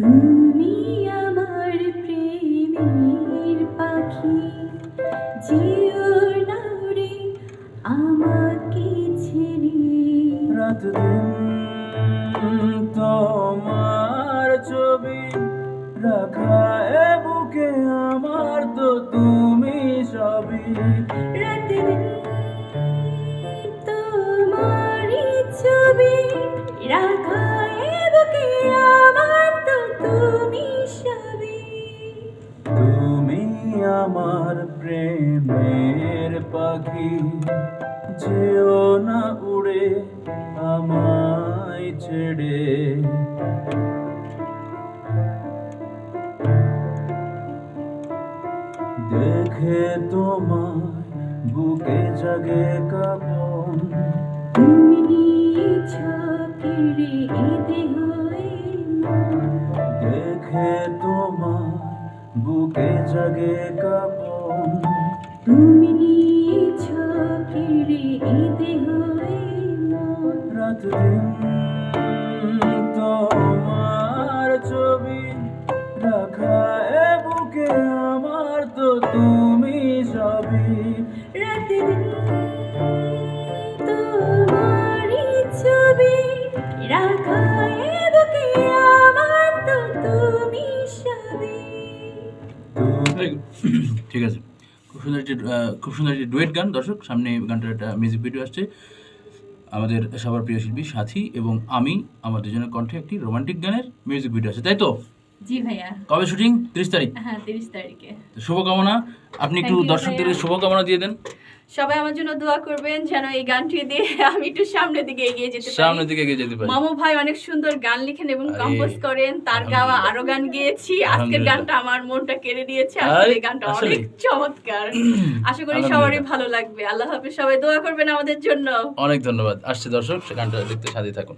তুমি আমার প্রেমের পাখি না আমাকে ছেড়ে। রাত তোমার ছবি রাখা বুকে আমার তো তুমি আমার প্রেমের পাখি, যেও না উড়ে আমায় ছেড়ে। দেখে তোমায় বুকে জাগে কাপন। তুমি দেহে বুকে জাগে কাপন তুমি নিয়েছ দেহে মন। রাত ঠিক আছে। খুব সুন্দর একটি খুব সুন্দর একটি ডুয়েট গান, দর্শক। সামনে গানটার একটা মিউজিক ভিডিও আসছে। আমাদের সবার প্রিয় শিল্পী সাথী এবং আমি, আমাদের জন্য কণ্ঠে একটি রোমান্টিক গানের মিউজিক ভিডিও আছে তাই তো? জি ভাইয়া। কবে শুটিং? তিরিশ তারিখ। হ্যাঁ তিরিশ তারিখে। শুভকামনা। আপনি একটু দর্শকদের শুভকামনা দিয়ে দেন। সবাই আমার জন্য দোয়া করবেন যেন এই গানটি দিয়ে আমি একটু সামনের দিকে এগিয়ে যেতে সামনের দিকে এগিয়ে যেতে পারি। মামু ভাই অনেক সুন্দর গান লিখেন এবং কম্পোজ করেন। তার গাওয়া আরও গান গেয়েছি। আজকের গানটা আমার মনটা কেড়ে দিয়েছে আসলে এই গানটা অনেক চমৎকার। আশা করি সবারই ভালো লাগবে। আল্লাহ হাফেজ সবাই দোয়া করবেন আমাদের জন্য। অনেক ধন্যবাদ। আসছে দর্শক গানটা দেখতে সাথে থাকুন।